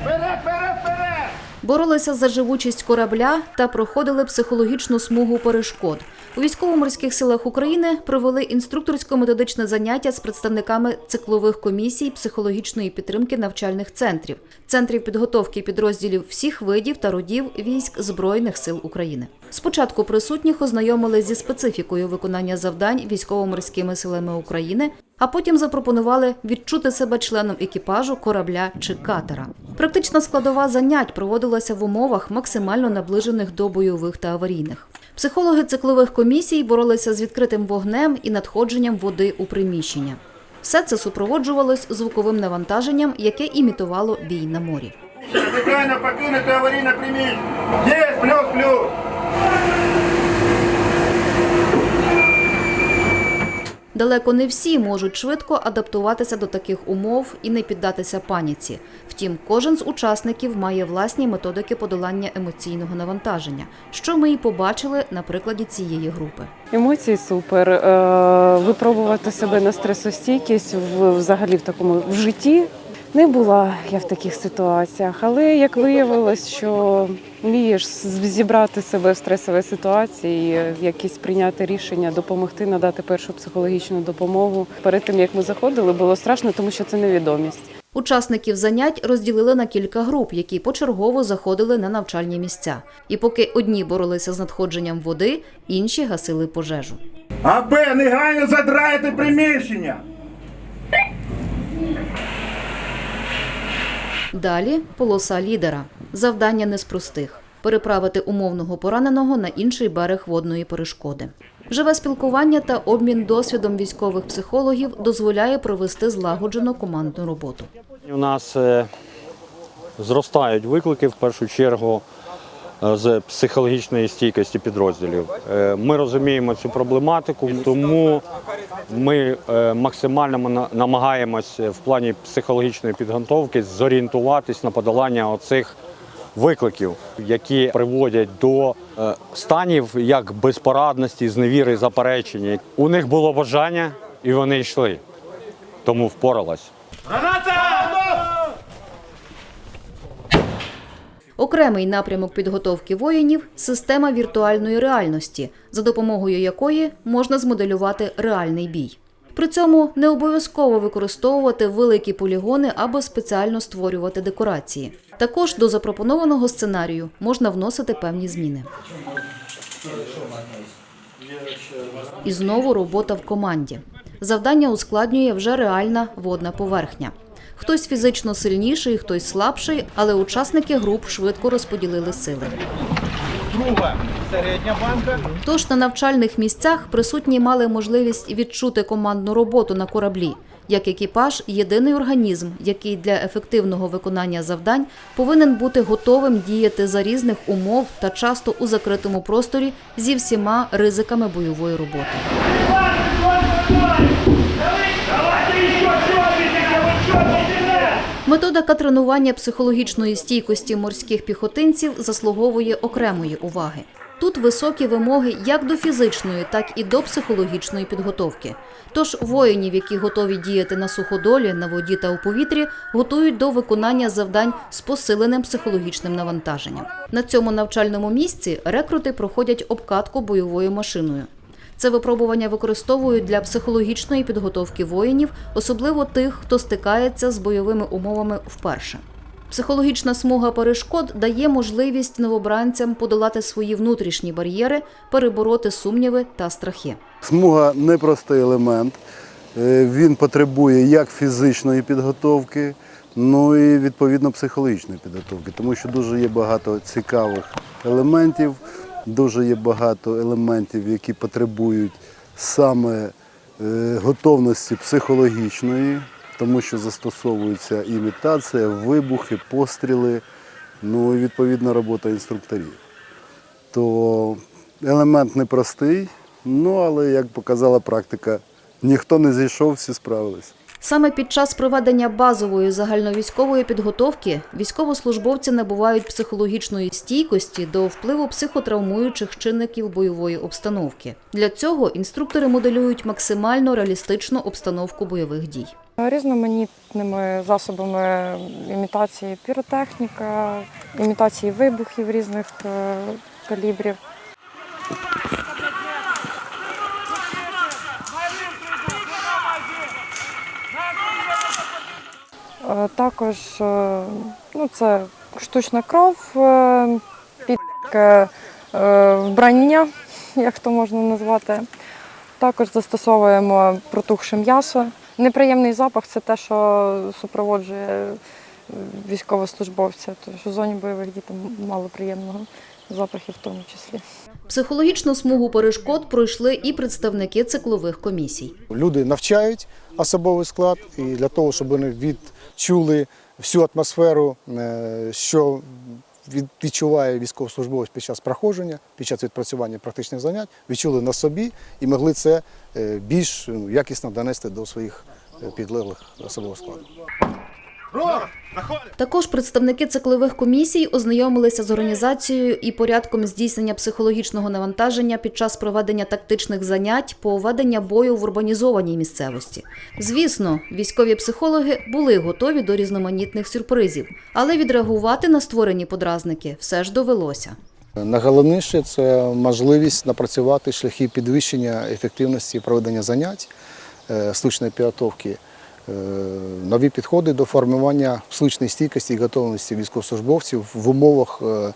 Вперед, вперед, вперед! Боролися за живучість корабля та проходили психологічну смугу перешкод. У військово-морських силах України провели інструкторсько-методичне заняття з представниками циклових комісій психологічної підтримки навчальних центрів, центрів підготовки підрозділів всіх видів та родів військ Збройних сил України. Спочатку присутніх ознайомили зі специфікою виконання завдань військово-морськими силами України, а потім запропонували відчути себе членом екіпажу корабля чи катера. Практична складова занять проводилася в умовах максимально наближених до бойових та аварійних. Психологи циклових комісій боролися з відкритим вогнем і надходженням води у приміщення. Все це супроводжувалось звуковим навантаженням, яке імітувало бій на морі. Негайно покинути аварійне приміщення. Є, плюс, плюс. Далеко не всі можуть швидко адаптуватися до таких умов і не піддатися паніці. Втім, кожен з учасників має власні методики подолання емоційного навантаження, що ми і побачили на прикладі цієї групи. Емоції супер. Е, Випробувати себе на стресостійкість взагалі в такому в житті. Не була я в таких ситуаціях, але як виявилось, що вмієш зібрати себе в стресовій ситуації, е, якісь прийняти рішення, допомогти, надати першу психологічну допомогу. Перед тим як ми заходили, було страшно, тому що це невідомість. Учасників занять розділили на кілька груп, які почергово заходили на навчальні місця. І поки одні боролися з надходженням води, інші гасили пожежу. АБ, негайно задраїти приміщення. Далі полоса лідера. Завдання не з простих переправити умовного пораненого на інший берег водної перешкоди. Живе спілкування та обмін досвідом військових психологів дозволяє провести злагоджену командну роботу. У нас е, зростають виклики в першу чергу з психологічної стійкості підрозділів. Е, Ми розуміємо цю проблематику, тому ми е, максимально на- намагаємось в плані психологічної підготовки зорієнтуватись на подолання оцих викликів, які приводять до е, станів як безпорадності, зневіри, заперечення. У них було бажання і вони йшли, тому впоралась. Окремий напрямок підготовки воїнів система віртуальної реальності, за допомогою якої можна змоделювати реальний бій. При цьому не обов'язково використовувати великі полігони або спеціально створювати декорації. Також до запропонованого сценарію можна вносити певні зміни. І знову робота в команді. Завдання ускладнює вже реальна водна поверхня. Хтось фізично сильніший, хтось слабший, але учасники груп швидко розподілили сили. Друга середня банка. Тож на навчальних місцях присутні мали можливість відчути командну роботу на кораблі. Як екіпаж єдиний організм, який для ефективного виконання завдань повинен бути готовим діяти за різних умов та часто у закритому просторі зі всіма ризиками бойової роботи. Методика тренування психологічної стійкості морських піхотинців заслуговує окремої уваги. Тут високі вимоги як до фізичної, так і до психологічної підготовки. Тож воїнів, які готові діяти на суходолі, на воді та у повітрі, готують до виконання завдань з посиленим психологічним навантаженням. На цьому навчальному місці рекрути проходять обкатку бойовою машиною. Це випробування використовують для психологічної підготовки воїнів, особливо тих, хто стикається з бойовими умовами вперше. Психологічна смуга перешкод дає можливість новобранцям подолати свої внутрішні бар'єри, перебороти сумніви та страхи. Смуга непростий елемент. Е, Він потребує як фізичної підготовки, ну і відповідно психологічної підготовки, тому що дуже є багато цікавих елементів, дуже є багато елементів, які потребують саме е, готовності психологічної, тому що застосовується імітація, вибухи, постріли, ну і відповідна робота інструкторів то елемент непростий, ну але як показала практика, ніхто не зійшов, всі справились. Саме під час проведення базової загальновійськової підготовки військовослужбовці набувають психологічної стійкості до впливу психотравмуючих чинників бойової обстановки. Для цього інструктори моделюють максимально реалістичну обстановку бойових дій. Різноманітними засобами імітації піротехніка, імітації вибухів різних е, калібрів. Також е, ну, це штучна кров, е, підке е, вбрання, як то можна назвати. Також застосовуємо протухше м'ясо. Неприємний запах це те, що супроводжує е, військовослужбовця. Тому що в зоні бойових дій там мало приємного запахів в тому числі. Психологічну смугу перешкод пройшли і представники циклових комісій. Люди навчають особовий склад, і для того, щоб вони відчули всю атмосферу, е, що відчуває військовослужбовець під час проходження, під час відпрацювання практичних занять, відчули на собі і могли це е, більш ну, якісно донести до своїх е, підлеглих особового складу. Також представники циклових комісій ознайомилися з організацією і порядком здійснення психологічного навантаження під час проведення тактичних занять по ведення бою в урбанізованій місцевості. Звісно, військові психологи були готові до різноманітних сюрпризів, але відреагувати на створені подразники все ж довелося. Найголовніше це можливість напрацювати шляхи підвищення ефективності проведення занять е, сличної підготовки, е, нові підходи до формування сличної стійкості і готовності військовослужбовців в умовах е, е,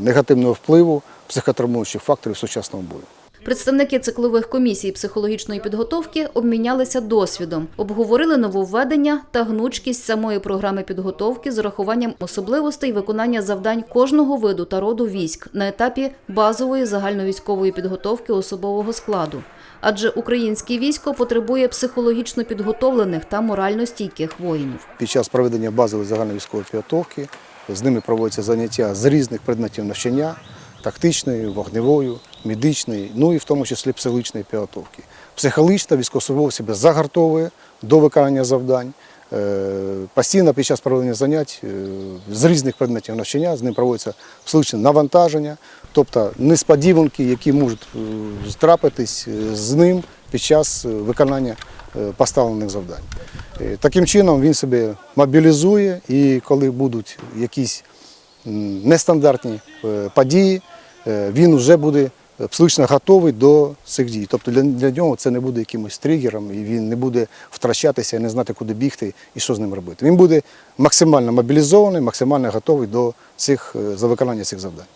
негативного впливу психотравмуючих факторів сучасного бою. Представники циклових комісій психологічної підготовки обмінялися досвідом, обговорили нововведення та гнучкість самої програми підготовки з урахуванням особливостей виконання завдань кожного виду та роду військ на етапі базової загальновійськової підготовки особового складу. Адже українське військо потребує психологічно підготовлених та морально стійких воїнів. Під час проведення базової загальновійськової підготовки з ними проводяться заняття з різних предметів навчання, тактичної, вогневої, медичної, ну і в тому числі психологічної підготовки. Психологічно військовослужбовець себе загартовує до виконання завдань. Е, Постійно під час проведення занять е, з різних предметів навчання з ним проводиться психологічне навантаження, тобто несподіванки, які можуть е, трапитись з ним під час виконання поставлених завдань. Таким чином він себе мобілізує і коли будуть якісь нестандартні події, він вже буде психічно готовий до цих дій. Тобто для, для нього це не буде якимось тригером, і він не буде втрачатися, не знати, куди бігти і що з ним робити. Він буде максимально мобілізований, максимально готовий до цих, е, за виконання цих завдань.